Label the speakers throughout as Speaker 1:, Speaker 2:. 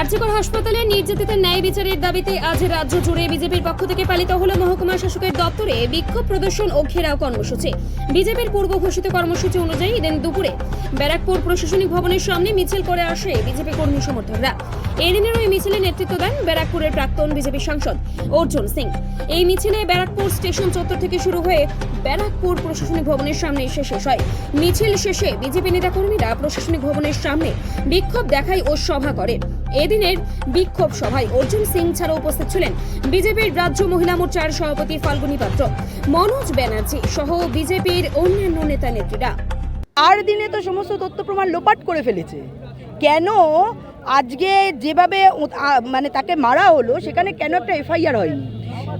Speaker 1: আরজিকর হাসপাতালে নির্যাতিতের ন্যায় বিচারের দাবিতে আজ রাজ্য জুড়ে বিজেপির পক্ষ থেকে পালিত হল মহকুমা শাসকের দপ্তরে বিক্ষোভ প্রদর্শন ও ঘেরাও কর্মসূচি। বিজেপির পূর্ব ঘোষিত কর্মসূচি অনুযায়ী এদিন দুপুরে ব্যারাকপুর প্রশাসনিক ভবনের সামনে মিছিল করে আসে বিজেপি কর্মী সমর্থকরা। এদিনের ওই মিছিলে নেতৃত্ব দেন ব্যারাকপুরের প্রাক্তন বিজেপি সাংসদ অর্জুন সিং। এই মিছিলে ব্যারাকপুর স্টেশন চত্বর থেকে শুরু হয়ে ব্যারাকপুর প্রশাসনিক ভবনের সামনে এসে শেষ হয়। মিছিল শেষে বিজেপি নেতাকর্মীরা প্রশাসনিক ভবনের সামনে বিক্ষোভ দেখায় ও সভা করে। এদিনের বিক্ষোভ সভায় অর্জুন সিং ছাড়া উপস্থিত ছিলেন বিজেপির রাজ্য মহিলা মোর্চার সভাপতি ফাল্গুনী পাত্র, মনোজ ব্যানার্জি সহ বিজেপির অন্যান্য নেতা নেত্রীরা।
Speaker 2: আর দিনে তো সমস্ত তথ্য প্রমাণ লোপাট করে ফেলেছে। কেন আজকে যেভাবে মানে তাকে মারা হলো, সেখানে কেন একটা এফআইআর হয়নি?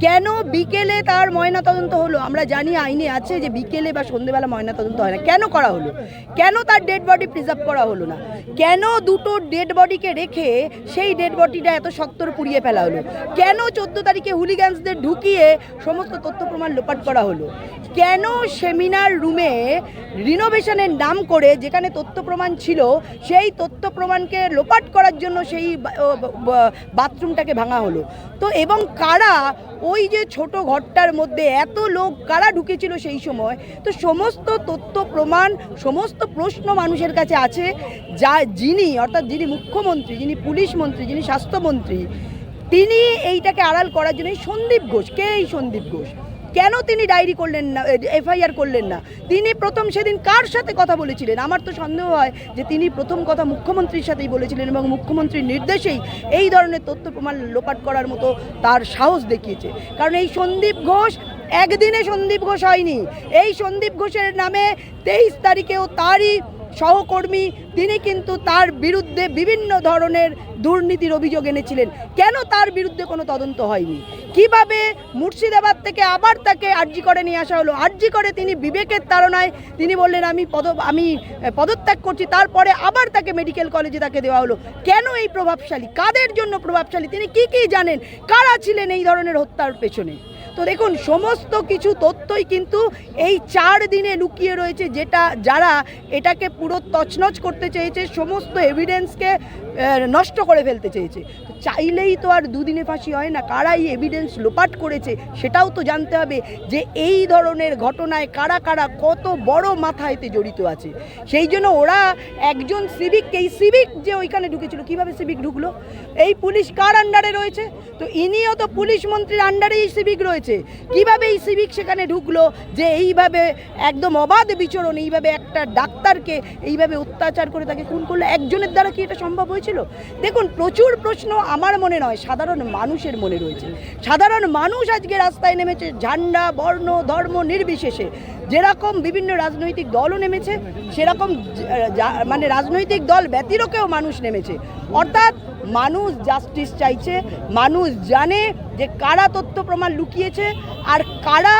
Speaker 2: কেন বিকেলে তার ময়না তদন্ত হলো? আমরা জানি আইনে আছে যে বিকেলে বা সন্ধেবেলা ময়না তদন্ত হয় না। কেন করা হলো? কেন তার ডেড বডি প্রিজার্ভ করা হলো না? কেন দুটো ডেড বডিকে রেখে সেই ডেড বডিটা এত সত্তর পুড়িয়ে ফেলা হলো? কেন চোদ্দ তারিখে হুলিগ্যান্সদের ঢুকিয়ে সমস্ত তথ্য প্রমাণ লোপাট করা হলো? কেন সেমিনার রুমে রিনোভেশনের নাম করে যেখানে তথ্য প্রমাণ ছিল, সেই তথ্য প্রমাণকে লোপাট করার জন্য সেই বাথরুমটাকে ভাঙা হলো? তো এবং কারা ওই যে ছোট ঘরটার মধ্যে এত লোক কারা ঢুকেছিল সেই সময়? তো সমস্ত তথ্য, প্রমাণ, সমস্ত প্রশ্ন মানুষের কাছে আছে, যা যিনি, অর্থাৎ যিনি মুখ্যমন্ত্রী, যিনি পুলিশ মন্ত্রী, যিনি স্বাস্থ্যমন্ত্রী, তিনি এইটাকে আড়াল করার জন্য সন্দীপ ঘোষ। কে এই সন্দীপ ঘোষ? কেন তিনি ডায়েরি করলেন না এফআইআর করলেন না? তিনি প্রথম সেদিন কার সাথে কথা বলেছিলেন? আমার তো সন্দেহ হয় যে তিনি প্রথম কথা মুখ্যমন্ত্রীর সাথেই বলেছিলেন এবং মুখ্যমন্ত্রীর নির্দেশেই এই ধরনের তথ্য প্রমাণ লোপাট করার মতো তার সাহস দেখিয়েছে। কারণ এই সন্দীপ ঘোষ, একদিনে সন্দীপ ঘোষ হয়নি। এই সন্দীপ ঘোষের নামে তেইশ তারিখেও তারই সহকর্মী, তিনি কিন্তু তার বিরুদ্ধে বিভিন্ন ধরনের দুর্নীতির অভিযোগ এনেছিলেন। কেন তার বিরুদ্ধে কোনো তদন্ত হয়নি? কীভাবে মুর্শিদাবাদ থেকে আবার তাকে আর্জি করে নিয়ে আসা হলো? আর্জি করে তিনি বিবেকের তাড়নায় তিনি বললেন, আমি পদ, আমি পদত্যাগ করছি, তারপরে আবার তাকে মেডিকেল কলেজে তাকে দেওয়া হলো। কেন এই প্রভাবশালী? কাদের জন্য প্রভাবশালী? তিনি কি কি জানেন? কারা ছিলেন এই ধরনের হত্যার পেছনে? তো দেখুন, সমস্ত কিছু তথ্যই কিন্তু এই চার দিনে লুকিয়ে রয়েছে, যেটা যারা এটাকে পুরো তছনছ করতে চেয়েছে, সমস্ত এভিডেন্সকে নষ্ট করে ফেলতে চেয়েছে। চাইলেই তো আর দুদিনে ফাঁসি হয় না। কারা এই এভিডেন্স লোপাট করেছে, সেটাও তো জানতে হবে যে এই ধরনের ঘটনায় কারা কারা কত বড় মাথা এতে জড়িত আছে। সেই জন্য ওরা একজন সিভিককে এই সিভিক যে ওইখানে ঢুকেছিল, কীভাবে সিভিক ঢুকলো? এই পুলিশ কার আন্ডারে রয়েছে? তো ইনিও তো পুলিশ মন্ত্রীর আন্ডারেই সিভিক রয়েছে। কীভাবে এই সিভিক সেখানে ঢুকলো যে এইভাবে একদম অবাধ বিচরণ, এইভাবে একটা ডাক্তারকে এইভাবে অত্যাচার করে তাকে খুন করল? একজনের দ্বারা কি এটা সম্ভব হয়েছিল? দেখুন, প্রচুর প্রশ্ন আমার মনে নয়, সাধারণ মানুষের মনে রয়েছে। সাধারণ মানুষ আজকে রাস্তায় নেমেছে, ঝান্ডা, বর্ণ, ধর্ম নির্বিশেষে। যেরকম বিভিন্ন রাজনৈতিক দলও নেমেছে, সেরকম মানে রাজনৈতিক দল ব্যতিরকেও মানুষ নেমেছে। অর্থাৎ মানুষ জাস্টিস চাইছে, মানুষ জানে যে কারা তথ্য প্রমাণ লুকিয়েছে আর কারা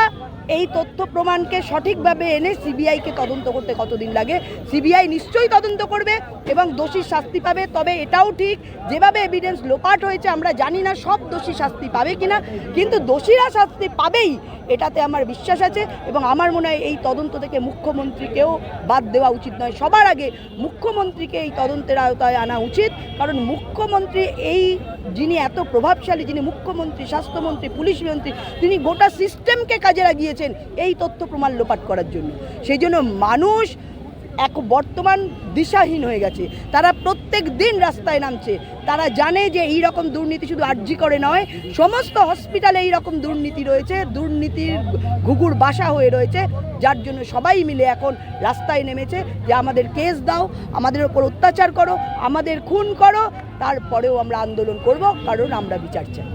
Speaker 2: এই তথ্য প্রমাণকে সঠিকভাবে এনে সিবিআইকে তদন্ত করতে কতদিন লাগে? সিবিআই নিশ্চয়ই তদন্ত করবে এবং দোষীর শাস্তি পাবে, তবে এটাও ঠিক, যেভাবে এভিডেন্স লোপাট হয়েছে, আমরা জানি না সব দোষী শাস্তি পাবে কিনা, কিন্তু দোষীরা শাস্তি পাবেই। এটাতে আমার বিশ্বাস আছে এবং আমার মনে হয় এই তদন্ত থেকে মুখ্যমন্ত্রীকেও বাদ দেওয়া উচিত নয়। সবার আগে মুখ্যমন্ত্রীকে এই তদন্তের আওতায় আনা উচিত, কারণ মুখ্যমন্ত্রী এই যিনি এত প্রভাবশালী, যিনি মুখ্যমন্ত্রী, স্বাস্থ্যমন্ত্রী, পুলিশ মন্ত্রী, তিনি গোটা সিস্টেমকে কাজে লাগিয়েছেন এই তথ্য প্রমাণ লোপাট করার জন্য। সেই জন্য মানুষ এক বর্তমান দিশাহীন হয়ে গেছে। তারা প্রত্যেক দিন রাস্তায় নামছে। তারা জানে যে এই রকম দুর্নীতি শুধু আর্জি করে নয়, সমস্ত হসপিটালে এই রকম দুর্নীতি রয়েছে, দুর্নীতির ঘুঘুর বাসা হয়ে রয়েছে, যার জন্য সবাই মিলে এখন রাস্তায় নেমেছে যে আমাদের কেস দাও, আমাদের ওপর অত্যাচার করো, আমাদের খুন করো, তারপরেও আমরা আন্দোলন করব, কারণ আমরা বিচার চাই।